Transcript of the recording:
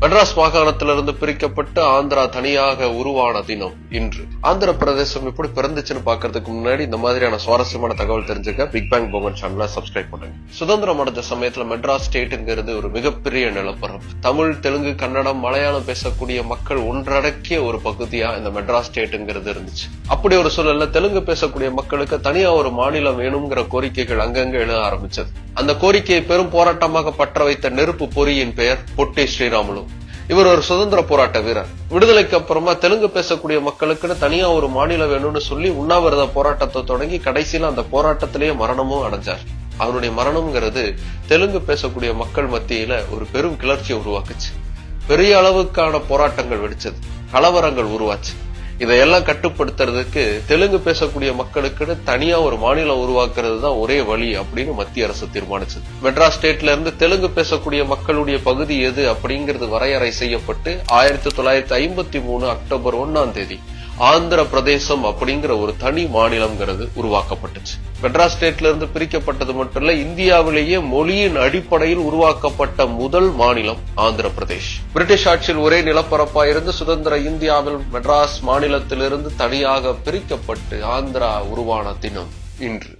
மெட்ராஸ் மாகாணத்திலிருந்து பிரிக்கப்பட்டு ஆந்திரா தனியாக உருவான தினம் இன்று. ஆந்திர பிரதேசம் எப்படி பிறந்துச்சுன்னு பாக்குறதுக்கு முன்னாடி இந்த மாதிரியான சுவாரஸ்யமான தகவல் தெரிஞ்சுக்க பிக் பேங் போகன் சேனலை சப்ஸ்கிரைப் பண்ணுங்க. சுதந்திரம் அடைஞ்ச சமயத்துல மெட்ராஸ் ஸ்டேட்டுங்கிறது ஒரு மிகப்பெரிய நிலப்பரம் தமிழ் தெலுங்கு கன்னடம் மலையாளம் பேசக்கூடிய மக்கள் ஒன்றடக்கிய ஒரு பகுதியா இந்த மெட்ராஸ் ஸ்டேட்டுங்கிறது இருந்துச்சு. அப்படி ஒரு சூழல்ல தெலுங்கு பேசக்கூடிய மக்களுக்கு தனியா ஒரு மாநிலம் வேணுங்கிற கோரிக்கைகள் அங்கங்க எழ ஆரம்பிச்சது. அந்த கோரிக்கையை பெரும் போராட்டமாக பற்ற வைத்த நெருப்பு பொறியின் பெயர் பொட்டி ஸ்ரீராமுலு. இவர் ஒரு சுதந்திர போராட்ட வீரர். விடுதலைக்கு அப்புறமா தெலுங்கு பேசக்கூடிய மக்களுக்குன்னு தனியா ஒரு மாநிலம் வேணும்னு சொல்லி உண்ணாவிரத போராட்டத்தை தொடங்கி கடைசியில அந்த போராட்டத்திலேயே மரணமும் அடைஞ்சார். அவருடைய மரணம்ங்கிறது தெலுங்கு பேசக்கூடிய மக்கள் மத்தியில ஒரு பெரும் கிளர்ச்சியை உருவாக்குச்சு. பெரிய அளவுக்கான போராட்டங்கள் வெடிச்சது. கலவரங்கள் உருவாச்சு. இதையெல்லாம் கட்டுப்படுத்துறதுக்கு தெலுங்கு பேசக்கூடிய மக்களுக்குன்னு தனியா ஒரு மாநிலம் உருவாக்குறது தான் ஒரே வழி அப்படின்னு மத்திய அரசு தீர்மானிச்சது. மெட்ராஸ் ஸ்டேட்ல இருந்து தெலுங்கு பேசக்கூடிய மக்களுடைய பகுதி எது அப்படிங்கிறது வரையறை செய்யப்பட்டு ஆயிரத்தி தொள்ளாயிரத்தி ஐம்பத்தி மூணு அக்டோபர் ஒன்னாம் தேதி ஆந்திர பிரதேசம் அப்படிங்கிற ஒரு தனி மாநிலம்ங்கிறது உருவாக்கப்பட்டுச்சு. மெட்ராஸ் ஸ்டேட்ல இருந்து பிரிக்கப்பட்டது மட்டும் இல்ல இந்தியாவிலேயே மொழியின் அடிப்படையில் உருவாக்கப்பட்ட முதல் மாநிலம் ஆந்திர பிரதேஷ் பிரிட்டிஷ் ஆட்சியில் ஒரே நிலப்பரப்பா இருந்து சுதந்திர இந்தியாவில் மெட்ராஸ் மாநிலத்திலிருந்து தனியாக பிரிக்கப்பட்டு ஆந்திரா உருவான தினம் இன்று.